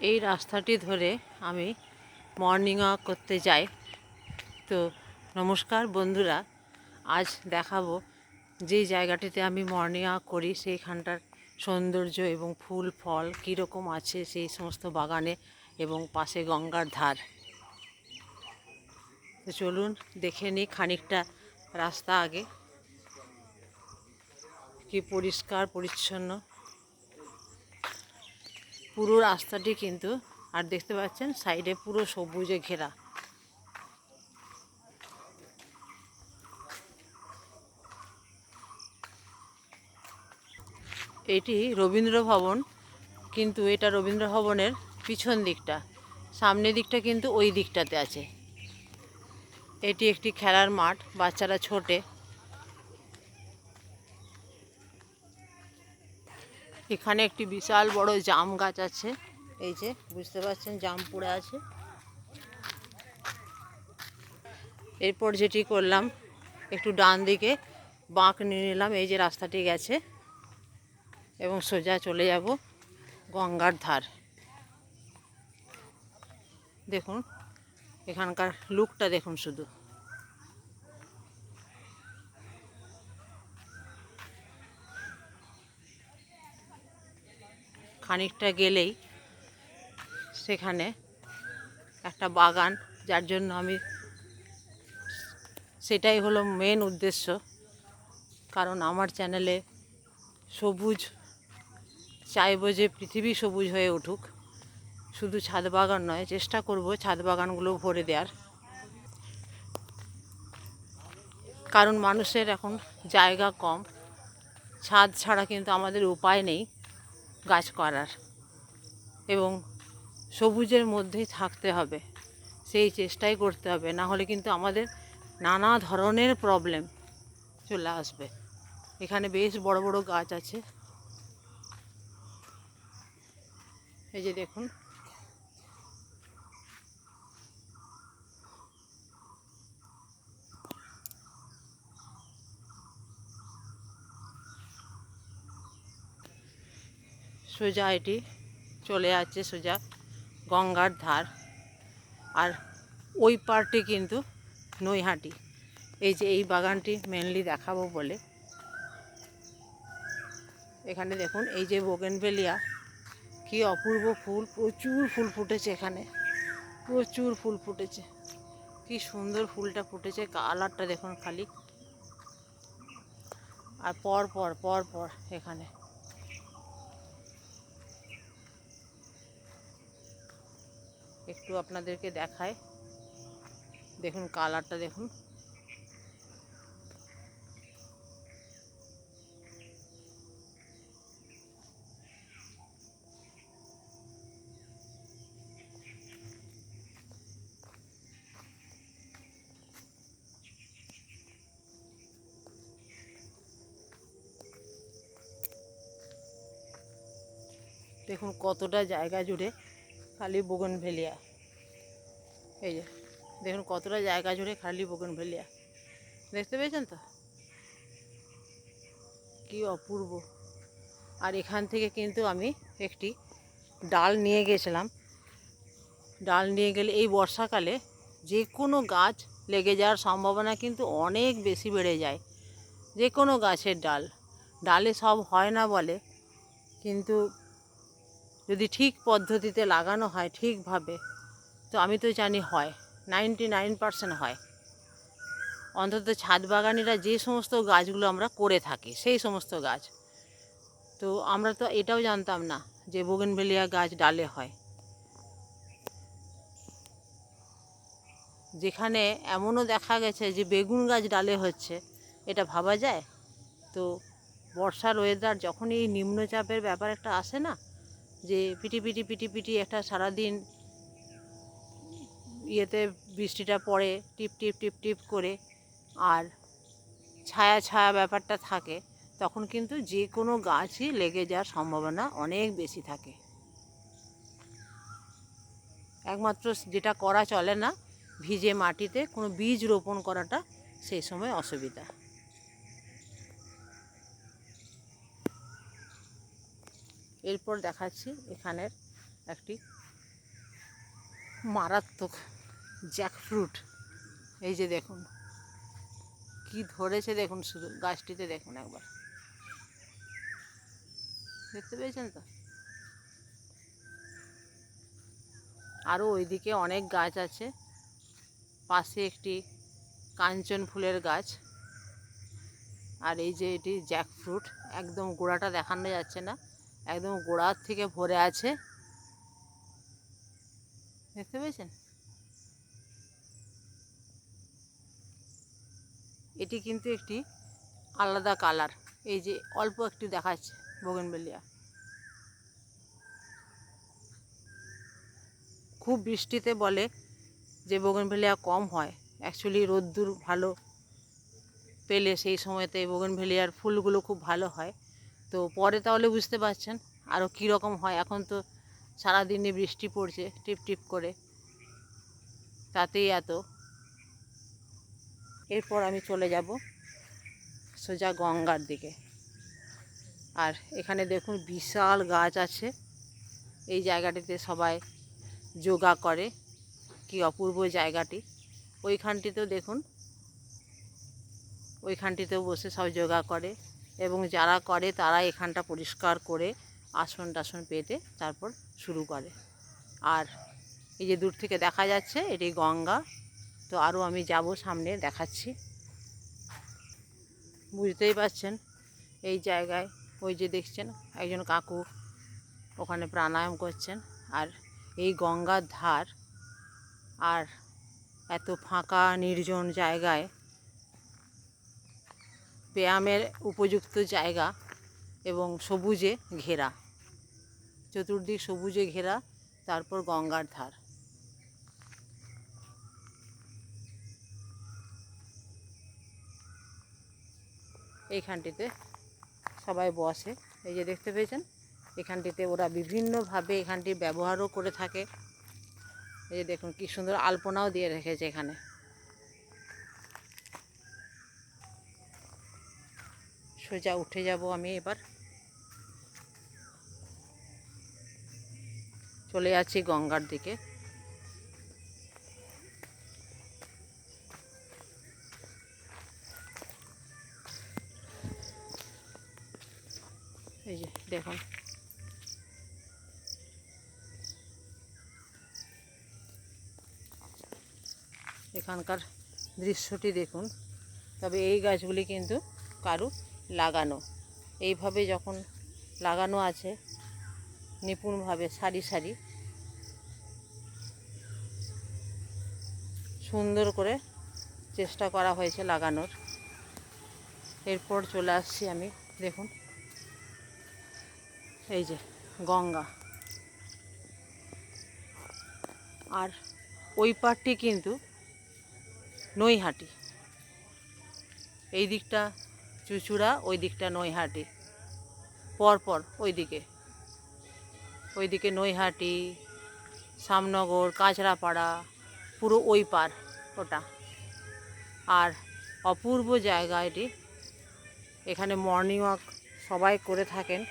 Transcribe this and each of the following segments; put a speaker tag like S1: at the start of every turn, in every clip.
S1: এই রাস্তাটি ধরে আমি মর্নিং ওয়াক করতে যাই। তো নমস্কার বন্ধুরা, আজ দেখাবো যে জায়গাটিতে আমি মর্নিং ওয়াক করি, সেইখানটার সৌন্দর্য এবং ফুল, ফল কীরকম আছে সেই সমস্ত বাগানে এবং পাশে গঙ্গার ধার। তো চলুন দেখে নিই খানিকটা রাস্তা আগে, কি পরিষ্কার, পরিচ্ছন্ন। পুরো রাস্তাটি কিন্তু, আর দেখতে পাচ্ছেন সাইডে পুরো সবুজে ঘেরা। এটি রবীন্দ্র ভবন, কিন্তু এটা রবীন্দ্র ভবনের পিছন দিকটা। সামনের দিকটা কিন্তু ওই দিকটাতে আছে। এটি একটি খেলার মাঠ, বাচ্চারা ছোটে। এখানে একটি বিশাল বড় জাম গাছ আছে। এই যে, বুঝতে পারছেন, জাম পড়ে আছে। এরপর যেটি করলাম, একটু ডান দিকে বাঁক নিয়ে নিলাম, এই যে রাস্তাটি গেছে। এবং সোজা চলে যাব গঙ্গার ধার। দেখুন, এখানকার লুকটা দেখুন শুধু। খানিকটা গেলেই সেখানে একটা বাগান, যার জন্য আমি সেটাই হলো মেন উদ্দেশ্য। কারণ আমার চ্যানেলে সবুজ, চাইব যে পৃথিবী সবুজ হয়ে উঠুক, শুধু ছাদ বাগান নয়, চেষ্টা করব ছাদ বাগানগুলো ভরে দেওয়ার। কারণ মানুষের এখন জায়গা কম, ছাদ ছাড়া কিন্তু আমাদের উপায় নেই। গাছ করার এবং সবুজের মধ্যেই থাকতে হবে। সেই চেষ্টাই করতে হবে, না হলে কিন্তু আমাদের নানা ধরনের প্রবলেম চলে আসবে। এখানে বেশ বড় বড় গাছ আছে। এই যে দেখুন। সোজা এটি চলে যাচ্ছে সোজা গঙ্গার ধার। আর ওই পারটি কিন্তু নৈহাটি। এই যে এই বাগানটি মেনলি দেখাবো বলে। এখানে দেখুন, এই যে বোগেনভেলিয়া, কি অপূর্ব ফুল, প্রচুর ফুল ফুটেছে এখানে। প্রচুর ফুল ফুটেছে। কি সুন্দর ফুলটা ফুটেছে, কালারটা দেখুন খালি। আর পর পর পর পর এখানে। একটু আপনাদেরকে দেখায়। দেখুন কালারটা দেখুন। দেখুন কতটা জায়গা জুড়ে খালি বোগনভেলিয়া। এই যে, দেখুন কতটা জায়গা জুড়ে খালি বোগনভেলিয়া দেখতে পেয়েছেন তো? কি অপূর্ব। আর এখান থেকে কিন্তু আমি একটি ডাল নিয়ে গেছিলাম। ডাল নিয়ে গেলে এই বর্ষাকালে যে কোনো গাছ লেগে যাওয়ার সম্ভাবনা কিন্তু অনেক বেশি বেড়ে যায়। যে কোনো গাছের ডাল। ডালে সব হয় না বলে, কিন্তু যদি ঠিক পদ্ধতিতে লাগানো হয় ঠিকভাবে তো আমি তো জানি হয় নাইনটি নাইন পারসেন্ট হয়। অন্তত ছাদ বাগানিরা যে সমস্ত গাছগুলো আমরা করে থাকি, সেই সমস্ত গাছ। তো আমরা তো এটাও জানতাম না যে বোগেনভেলিয়া গাছ ডালে হয়। যেখানে এমনও দেখা গেছে যে বেগুন গাছ ডালে হচ্ছে, এটা ভাবা যায়? তো বর্ষার ওয়েদার যখনই এই নিম্নচাপের ব্যাপার একটা আসে না, যে পিটি পিটি পিটি পিটি একটা সারাদিন ইয়েতে বৃষ্টিটা পড়ে, টিপ টিপ টিপ টিপ করে আর ছায়া ছায়া ব্যাপারটা থাকে, তখন কিন্তু যে কোনো গাছই লেগে যাওয়ার সম্ভাবনা অনেক বেশি থাকে। একমাত্র যেটা করা চলে না, ভিজে মাটিতে কোনো বীজ রোপণ করাটা সেই সময় অসুবিধা। এরপর দেখাচ্ছি এখানের একটি মারাত্মক জ্যাকফ্রুট। এই যে দেখুন, কি ধরেছে দেখুন শুধু, গাছটিতে দেখুন একবার। দেখতে পেয়েছেন তো? আরও ওইদিকে অনেক গাছ আছে। পাশে একটি কাঞ্চন ফুলের গাছ। আর এই যে এটি জ্যাকফ্রুট, একদম গোড়াটা দেখানো যাচ্ছে না, একদম গোড়ার থেকে ভরে আছে। দেখতে পেয়েছেন? এটি কিন্তু একটি আলাদা কালার। এই যে অল্প একটু দেখাচ্ছে বগেনবেলিয়া। খুব বৃষ্টিতে বলে যে বগেনভেলিয়া কম হয়। অ্যাকচুয়ালি রোদ্দুর ভালো পেলে সেই সময়তে বগেনভেলিয়ার ফুলগুলো খুব ভালো হয়। তো পরে তাহলে বুঝতে পারছেন আরও কীরকম হয়। এখন তো সারাদিনই বৃষ্টি পড়ছে টিপ টিপ করে। তাতেই এত। এরপর আমি চলে যাব সোজা গঙ্গার দিকে। আর এখানে দেখুন বিশাল গাছ আছে। এই জায়গাটিতে সবাই যোগা করে। কি অপূর্ব জায়গাটি। ওইখানটিতেও দেখুন, ওইখানটিতেও বসে সব যোগা করে এবং যারা করে তারা এখানটা পরিষ্কার করে আসন টাসন পেতে তারপর শুরু করে। আর এই যে দূর থেকে দেখা যাচ্ছে, এটি গঙ্গা। তো আরও আমি যাব সামনে দেখাচ্ছি। বুঝতেই পারছেন, এই জায়গায় ওই যে দেখছেন একজন কাকু ওখানে প্রাণায়াম করছেন আর এই গঙ্গার ধার আর এত ফাঁকা নির্জন জায়গায় ব্যায়ামের উপযুক্ত জায়গা এবং সবুজে ঘেরা, চতুর্দিক সবুজে ঘেরা, তারপর গঙ্গার ধার। এইখানটিতে সবাই বসে। এই যে দেখতে পেয়েছেন, এখানটিতে ওরা বিভিন্নভাবে এখানটি ব্যবহারও করে থাকে। এই যে দেখুন, কি সুন্দর আলপনাও দিয়ে রেখেছে এখানে। সোজা উঠে যাব আমি এবার। চলে যাচ্ছি গঙ্গার দিকে এই যে দেখুন। এখানকার দৃশ্যটি দেখুন। তবে এই গাছগুলি কিন্তু কারু লাগানো। এইভাবে যখন লাগানো আছে, নিপুণভাবে, সারি সারি, সুন্দর করে চেষ্টা করা হয়েছে লাগানোর। এরপর চলে আসছি আমি, দেখুন। এই যে, গঙ্গা। আর ওই পারটি কিন্তু নৈহাটি। এই দিকটা চুচুড়া, ওই দিকটা নৈহাটি। পরপর ওই দিকে ওইদিকে নৈহাটি সামনগর কাঁচরাপাড়া, পুরো ওই পার ওটা। আর অপূর্ব জায়গা এটি। এখানে মর্নিং ওয়াক সবাই করে থাকেন।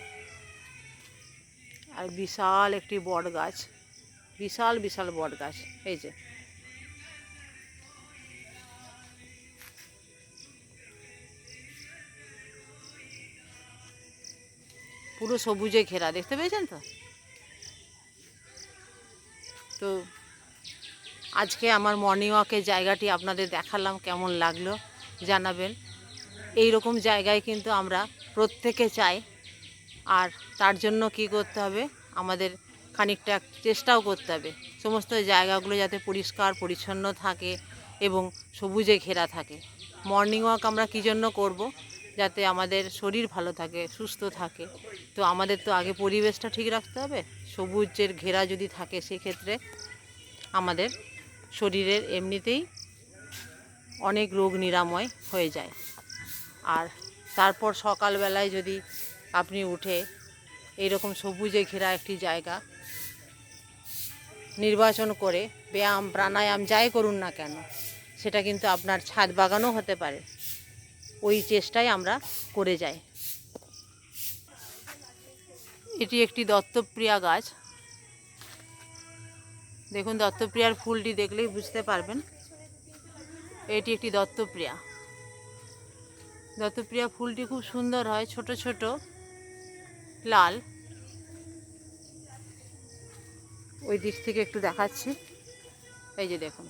S1: আর বিশাল একটি বট গাছ। বিশাল বিশাল বট গাছ, এই যে। পুরো সবুজে ঘেরা, দেখতে পেয়েছেন তো? তো আজকে আমার মর্নিং ওয়াকের জায়গাটি আপনাদের দেখালাম, কেমন লাগল জানাবেন। এই রকম জায়গায় কিন্তু আমরা প্রত্যেকে চাই আর তার জন্য কি করতে হবে? আমাদের খানিকটা চেষ্টাও করতে হবে। সমস্ত জায়গাগুলো যাতে পরিষ্কার, পরিচ্ছন্ন থাকে এবং সবুজে ঘেরা থাকে। মর্নিং ওয়াক আমরা কী জন্য করব? যাতে আমাদের শরীর ভালো থাকে, সুস্থ থাকে। তো আমাদের তো আগে পরিবেশটা ঠিক রাখতে হবে। সবুজের ঘেরা যদি থাকে সেক্ষেত্রে আমাদের শরীরের এমনিতেই অনেক রোগ নিরাময় হয়ে যায়। আর তারপর সকালবেলায় যদি আপনি উঠে এইরকম সবুজে ঘেরা একটি জায়গা নির্বাচন করে ব্যায়াম, প্রাণায়াম যাই করুন না কেন, সেটা কিন্তু আপনার ছাদ বাগানও হতে পারে। ওই চেষ্টাই আমরা করে যাই। এটি একটি দত্তপ্রিয়া গাছ। দেখুন, দত্তপ্রিয়ার ফুলটি দেখলেই বুঝতে পারবেন এটি একটি দত্তপ্রিয়া। দত্তপ্রিয়া ফুলটি খুব সুন্দর হয়, ছোট ছোট। লাল। ওই দিক থেকে একটু দেখাচ্ছি। এই যে দেখুন।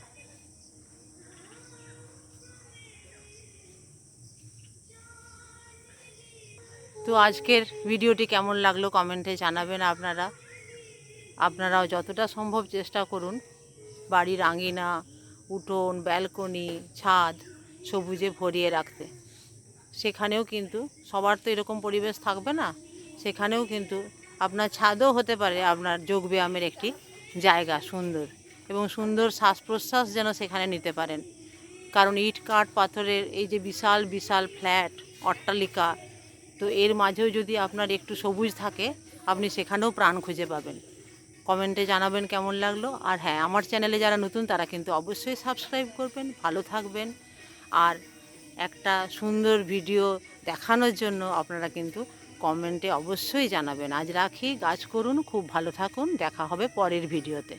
S1: তো আজকের ভিডিওটি কেমন লাগল কমেন্টে জানাবেন আপনারা। আপনারাও যতটা সম্ভব চেষ্টা করুন। বাড়ির আঙিনা উঠোন ব্যালকনি ছাদ সবুজে ভরিয়ে রাখতে। সেখানেও কিন্তু সবার তো এরকম পরিবেশ থাকবে না। সেখানেও কিন্তু আপনার ছাদও হতে পারে, আপনার যোগব্যায়ামের একটি জায়গা সুন্দর এবং সুন্দর শ্বাস প্রশ্বাস যেন সেখানে নিতে পারেন। কারণ ইট, কাঠ, পাথরের এই যে বিশাল বিশাল ফ্ল্যাট, অট্টালিকা, তো এর মাঝেও যদি আপনার একটু সবুজ থাকে, আপনি সেখানেও প্রাণ খুঁজে পাবেন। কমেন্টে জানাবেন কেমন লাগল। আর হ্যাঁ আমার চ্যানেলে যারা নতুন, তারা কিন্তু অবশ্যই সাবস্ক্রাইব করবেন, ভালো থাকবেন। আর একটা সুন্দর ভিডিও দেখানোর জন্য আপনারা কিন্তু কমেন্টে অবশ্যই জানাবেন। আজ রাখি গাছ করুন খুব ভালো থাকুন। দেখা হবে পরের ভিডিওতে।